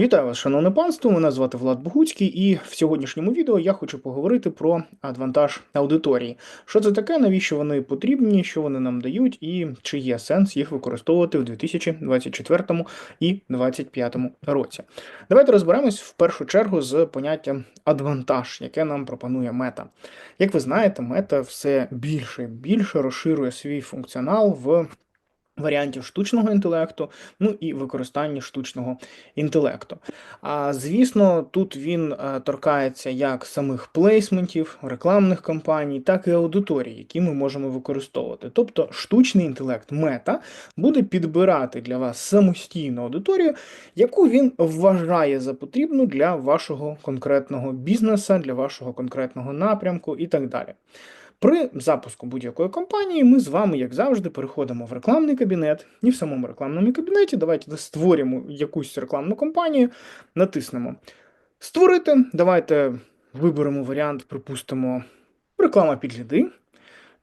Вітаю вас, шановне панство. Мене звати Влад Богуцький, і в сьогоднішньому відео я хочу поговорити про адвантаж аудиторії. Що це таке, навіщо вони потрібні, що вони нам дають, і чи є сенс їх використовувати в 2024 і 2025 році. Давайте розберемось в першу чергу з поняттям адвантаж, яке нам пропонує мета. Як ви знаєте, мета все більше і більше розширює свій функціонал в варіантів штучного інтелекту, ну і використання штучного інтелекту. А звісно, тут він е, торкається як самих плейсментів, рекламних кампаній, так і аудиторій, які ми можемо використовувати. Тобто штучний інтелект мета буде підбирати для вас самостійну аудиторію, яку він вважає за потрібну для вашого конкретного бізнесу, для вашого конкретного напрямку і так далі. При запуску будь-якої компанії ми з вами, як завжди, переходимо в рекламний кабінет, і в самому рекламному кабінеті давайте створимо якусь рекламну кампанію, натиснемо Створити. Давайте виберемо варіант, припустимо, реклама під ліди.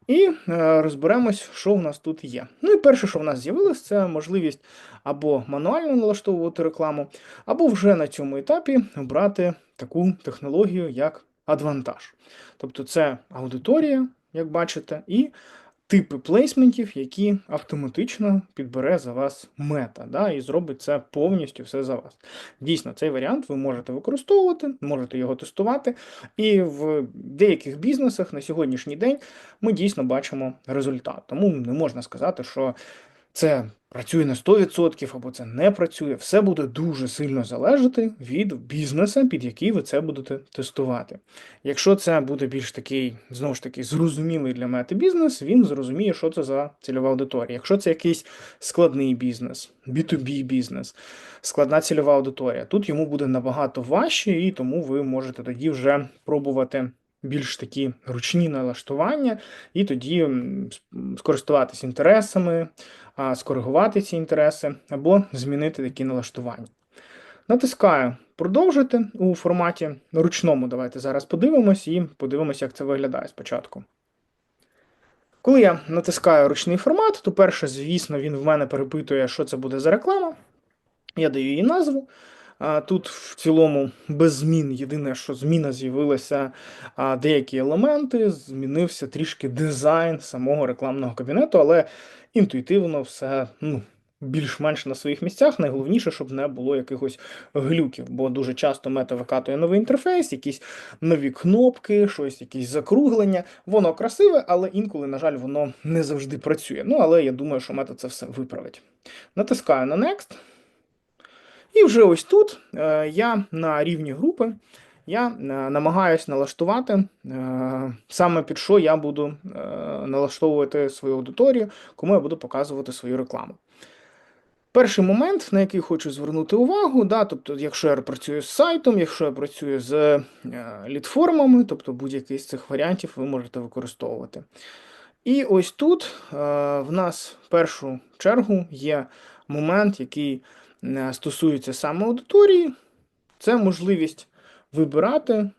І е, розберемось, що в нас тут є. Ну і перше, що в нас з'явилось, це можливість або мануально налаштовувати рекламу, або вже на цьому етапі обрати таку технологію, як адвантаж. Тобто це аудиторія, як бачите, і типи плейсментів, які автоматично підбере за вас мета, да, і зробить це повністю все за вас. Дійсно, цей варіант ви можете використовувати, можете його тестувати. І в деяких бізнесах на сьогоднішній день ми дійсно бачимо результат. Тому не можна сказати, що це працює на 100% або це не працює. Все буде дуже сильно залежати від бізнесу, під який ви це будете тестувати. Якщо це буде більш такий, знову ж таки, зрозумілий для мети бізнес, він зрозуміє, що це за цільова аудиторія. Якщо це якийсь складний бізнес, B2B бізнес, складна цільова аудиторія, тут йому буде набагато важче, і тому ви можете тоді вже пробувати більш такі ручні налаштування, і тоді скористуватись інтересами, скоригувати ці інтереси або змінити такі налаштування. Натискаю продовжити у форматі ручному. Давайте зараз подивимось і подивимося, як це виглядає спочатку. Коли я натискаю ручний формат, то перше, звісно, він в мене перепитує, що це буде за реклама. Я даю її назву. Тут в цілому без змін. Єдине, що зміна з'явилася деякі елементи, змінився трішки дизайн самого рекламного кабінету, але інтуїтивно все ну, більш-менш на своїх місцях. Найголовніше, щоб не було якихось глюків, бо дуже часто мета викатує новий інтерфейс, якісь нові кнопки, щось, якісь закруглення. Воно красиве, але інколи, на жаль, воно не завжди працює. Ну, але я думаю, що мета це все виправить. Натискаю на Next. І вже ось тут е, я на рівні групи я е, намагаюся налаштувати е, саме під що я буду налаштовувати свою аудиторію, кому я буду показувати свою рекламу. Перший момент, на який хочу звернути увагу, да, тобто, якщо я працюю з сайтом, якщо я працюю з лідформами, тобто будь-який з цих варіантів ви можете використовувати. І ось тут в нас в першу чергу є момент, який стосується саме аудиторії, це можливість вибирати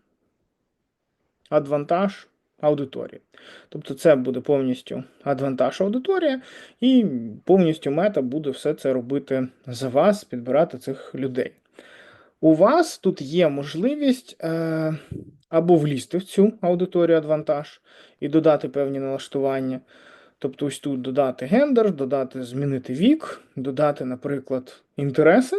адвантаж аудиторії. Тобто це буде повністю адвантаж аудиторія, і повністю мета буде все це робити за вас, підбирати цих людей. У вас тут є можливість е, або влізти в цю аудиторію адвантаж і додати певні налаштування. Тобто, ось тут додати гендер, додати змінити вік, додати, наприклад, інтереси.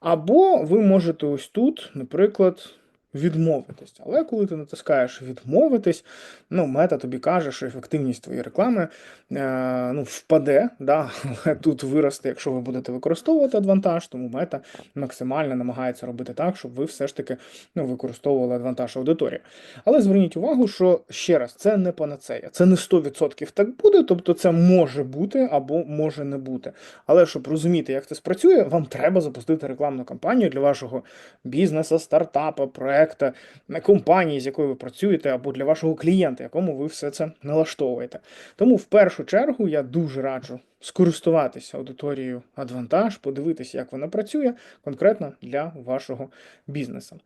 Або ви можете ось тут, наприклад, відмовитись. Але коли ти натискаєш відмовитись, ну, мета тобі каже, що ефективність твоєї реклами е, ну, впаде, да? але тут виросте, якщо ви будете використовувати адвантаж, тому мета максимально намагається робити так, щоб ви все ж таки ну, використовували адвантаж аудиторії. Але зверніть увагу, що ще раз, це не панацея, це не 100% так буде, тобто це може бути або може не бути. Але щоб розуміти, як це спрацює, вам треба запустити рекламну кампанію для вашого бізнесу, стартапа, проекту проекта, компанії, з якою ви працюєте, або для вашого клієнта, якому ви все це налаштовуєте. Тому в першу чергу я дуже раджу скористуватися аудиторією Адвантаж, подивитися, як вона працює конкретно для вашого бізнесу.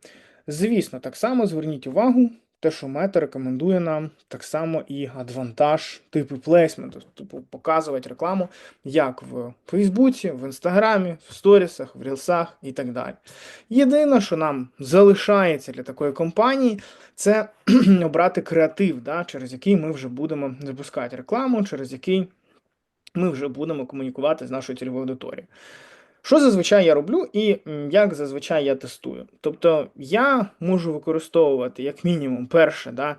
Звісно, так само зверніть увагу. Те, що мета рекомендує нам так само і адвантаж типу плейсменту, типу показувати рекламу як в Фейсбуці, в Інстаграмі, в сторісах, в Рілсах і так далі. Єдине, що нам залишається для такої компанії, це обрати креатив, да, через який ми вже будемо запускати рекламу, через який ми вже будемо комунікувати з нашою цільовою аудиторією. Що зазвичай я роблю і як зазвичай я тестую. Тобто я можу використовувати, як мінімум, перше, да,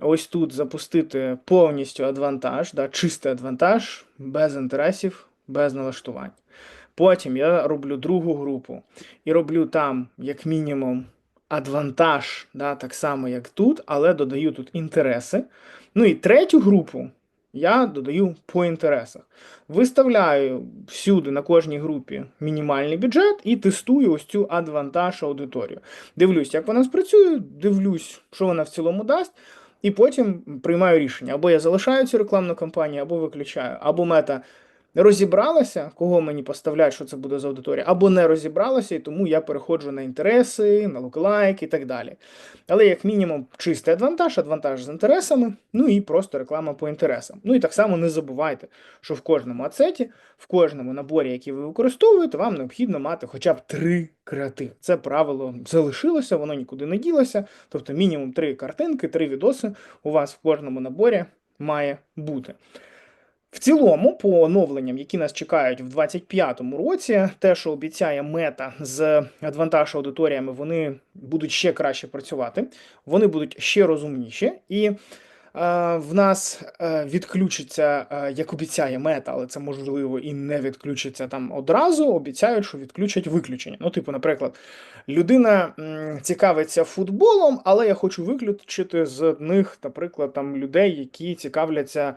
ось тут запустити повністю адвантаж, да, чистий адвантаж, без інтересів, без налаштувань. Потім я роблю другу групу і роблю там, як мінімум, адвантаж, да, так само, як тут, але додаю тут інтереси. Ну і третю групу я додаю по інтересах. Виставляю всюди на кожній групі мінімальний бюджет і тестую ось цю адвантаж аудиторію. Дивлюсь, як вона спрацює, дивлюсь, що вона в цілому дасть. І потім приймаю рішення: або я залишаю цю рекламну кампанію, або виключаю, або мета розібралася, кого мені поставляють, що це буде за аудиторія, або не розібралася, і тому я переходжу на інтереси, на луклайк і так далі. Але, як мінімум, чистий адвантаж, адвантаж з інтересами, ну і просто реклама по інтересам. Ну і так само не забувайте, що в кожному ацеті, в кожному наборі, який ви використовуєте, вам необхідно мати хоча б три креативи. Це правило залишилося, воно нікуди не ділося. Тобто мінімум три картинки, три відоси у вас в кожному наборі має бути. В цілому, по оновленням, які нас чекають в 2025 році, те, що обіцяє мета з адвантаж аудиторіями, вони будуть ще краще працювати, вони будуть ще розумніші, і е, в нас е, відключиться, е, як обіцяє мета, але це можливо і не відключиться там одразу. Обіцяють, що відключать виключення. Ну, типу, наприклад, людина м, цікавиться футболом, але я хочу виключити з них, наприклад, там людей, які цікавляться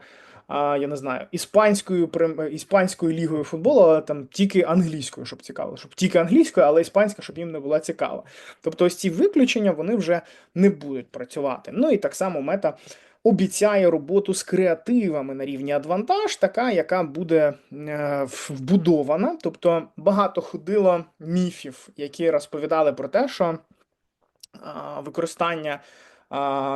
я не знаю, іспанською іспанською лігою футболу, але там тільки англійською, щоб цікаво, щоб тільки англійською, але іспанська, щоб їм не була цікава. Тобто ось ці виключення вони вже не будуть працювати. Ну і так само мета. Обіцяє роботу з креативами на рівні адвантаж, така, яка буде е, вбудована. Тобто багато ходило міфів, які розповідали про те, що е, використання е,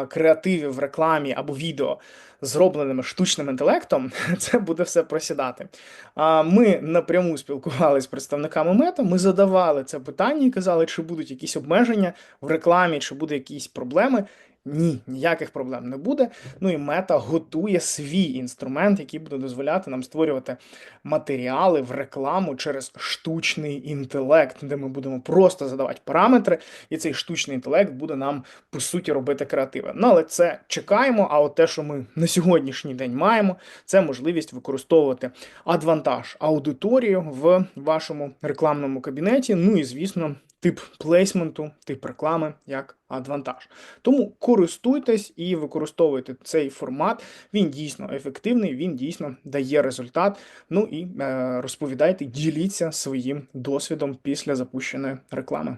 креативів в рекламі або відео зробленими штучним інтелектом, це буде все просідати. А ми напряму спілкувалися з представниками мета. Ми задавали це питання і казали, чи будуть якісь обмеження в рекламі, чи будуть якісь проблеми. Ні, ніяких проблем не буде. Ну і мета готує свій інструмент, який буде дозволяти нам створювати матеріали в рекламу через штучний інтелект, де ми будемо просто задавати параметри, і цей штучний інтелект буде нам по суті робити креативи. Ну але це чекаємо. А от те, що ми на сьогоднішній день маємо, це можливість використовувати адвантаж аудиторію в вашому рекламному кабінеті. Ну і звісно, тип плейсменту, тип реклами як адвантаж. Тому користуйтесь і використовуйте цей формат. Він дійсно ефективний, він дійсно дає результат. Ну і е, розповідайте, діліться своїм досвідом після запущеної реклами.